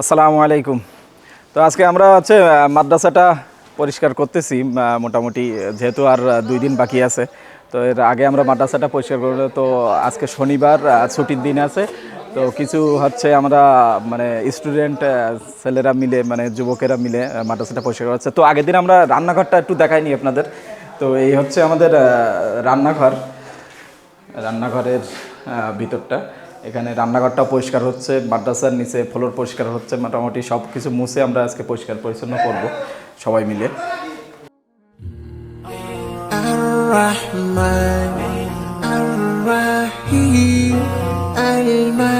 আসসালামু আলাইকুম। তো আজকে আমরা হচ্ছে মাদ্রাসাটা পরিষ্কার করতেছি মোটামুটি, যেহেতু আর দুই দিন বাকি আছে, তো এর আগে আমরা মাদ্রাসাটা পরিষ্কার করলে তো আজকে শনিবার ছুটির দিন আছে, তো কিছু হচ্ছে আমরা মানে স্টুডেন্ট ছেলেরা মিলে মানে যুবকেরা মিলে মাদ্রাসাটা পরিষ্কার করছে তো আগের দিন আমরা রান্নাঘরটা একটু দেখাইনি আপনাদের। তো এই হচ্ছে আমাদের রান্নাঘর, রান্নাঘরের ভিতরটা। এখানে রান্নাঘরটা পরিষ্কার হচ্ছে মাদ্রাসার নিচে ফ্লোর পরিষ্কার হচ্ছে মোটামুটি সব কিছু মুছে আমরা আজকে পরিষ্কার পরিচ্ছন্ন করব সবাই মিলে الرحمن الرحيم الملك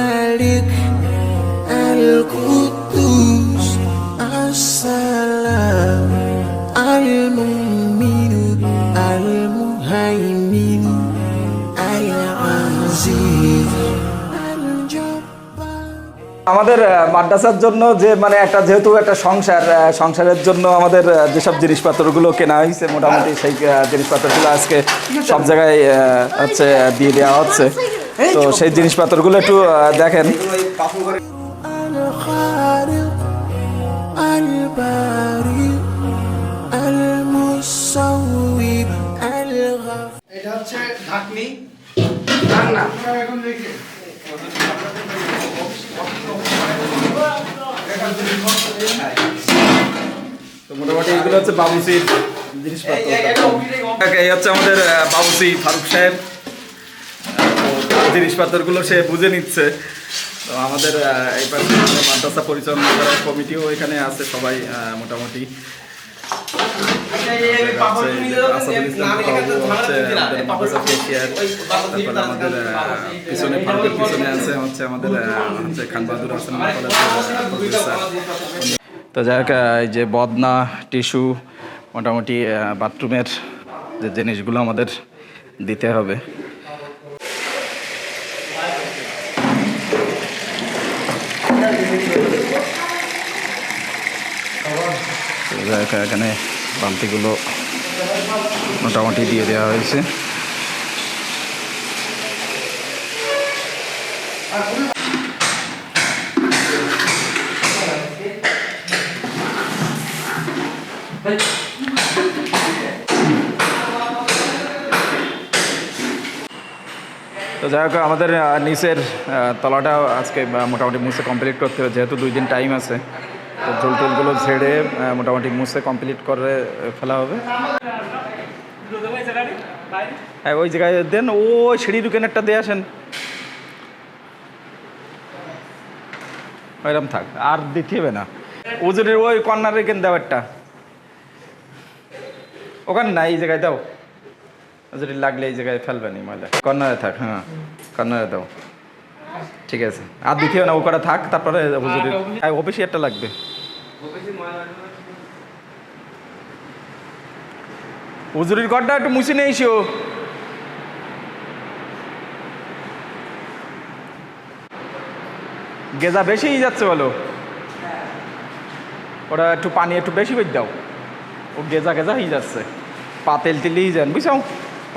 আমাদের মাদ্রাসার জন্য যে মানে একটা যেহেতু একটা সংসার সংসারের জন্য আমাদের যেসব জিনিসপত্রগুলো কেনা হয়েছে মোটামুটি সেই জিনিসপত্রগুলো আজকে সব জায়গায় হচ্ছে দিয়ে দেওয়া হচ্ছে। তো সেই জিনিসপত্রগুলো একটু দেখেন। এটা হচ্ছে ঢাকনি। এখন তো মোটামুটি এগুলো হচ্ছে জিনিসপত্র। এই হচ্ছে আমাদের ফারুক সাহেব। জিনিসপত্রগুলো সে বুঝে নিচ্ছে। তো আমাদের এই পাশে মাদ্রাসা পরিচালনা করার কমিটিও এখানে আছে সবাই মোটামুটি। পিছনে পিছনে আছে হচ্ছে আমাদের হচ্ছে হাসান তো যাই হোক এই যে বদনা টিস্যু মোটামুটি বাথরুমের যে জিনিসগুলো আমাদের দিতে হবে এখানে বালতিগুলো মোটামুটি দিয়ে দেওয়া হয়েছে। তো যাই হোক, আমাদের নিচের তলাটা আজকে মোটামুটি মুছে কমপ্লিট করতে হবে, যেহেতু দুই দিন টাইম আছে। ঝোল টোলগুলো ঝেড়ে মোটামুটি মুছে কমপ্লিট করে ফেলা হবে। হ্যাঁ ওই জায়গায় দেন ও সিঁড়ি ঢুকেন একটা দিয়ে আসেন। ওইরকম থাক আর দিতে হবে না উজুরের ওই কর্নারে কেন দাও একটা ওখানে না এই জায়গায় দাও। যদি লাগলে এই জায়গায় ফেলবে নি ময়লা। কর্নারে থাক হ্যাঁ কর্নারে দাও। ঠিক আছে। আর দ্বিতীয় না ও করা থাক তারপরে হুজুরের হ্যাঁ অফিসে একটা লাগবে। হুজুরির ঘরটা একটু মুছে নিয়ে এসো। গেজা বেশিই যাচ্ছে বলো। ওরা একটু পানি একটু বেশি বেশ দাও। ও গেজা গেজা হয়ে যাচ্ছে। পা তেল তেলেই যান বুঝছ?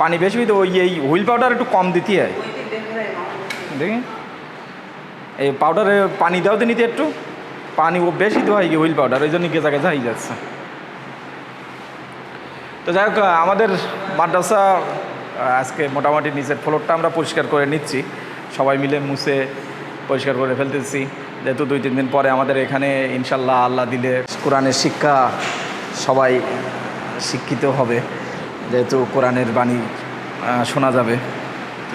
পানি বেশি হইতে ওই এই হুইল পাউডার একটু কম দিতে হয়। দেখি এই পাউডারে পানি দাও তো নিতে একটু। পানি ও বেশি দেওয়া হয় হুইল পাউডার, ওই জন্য গেজা গেজা হয়ে যাচ্ছে। তো যাই হোক আমাদের মাদ্রাসা আজকে মোটামুটি নিচের ফ্লোরটা আমরা পরিষ্কার করে নিচ্ছি। সবাই মিলে মুছে পরিষ্কার করে ফেলতেছি। যেহেতু দুই, তিন দিন পরে আমাদের এখানে ইনশাল্লাহ আল্লাহ দিলে কোরআনের শিক্ষা সবাই শিক্ষিত হবে। যেহেতু কোরআনের বাণী শোনা যাবে। তো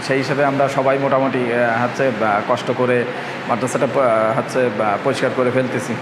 সেই হিসাবে আমরা সবাই মোটামুটি হচ্ছে কষ্ট করে মাদ্রাসাটা হচ্ছে পরিষ্কার করে ফেলতেছি।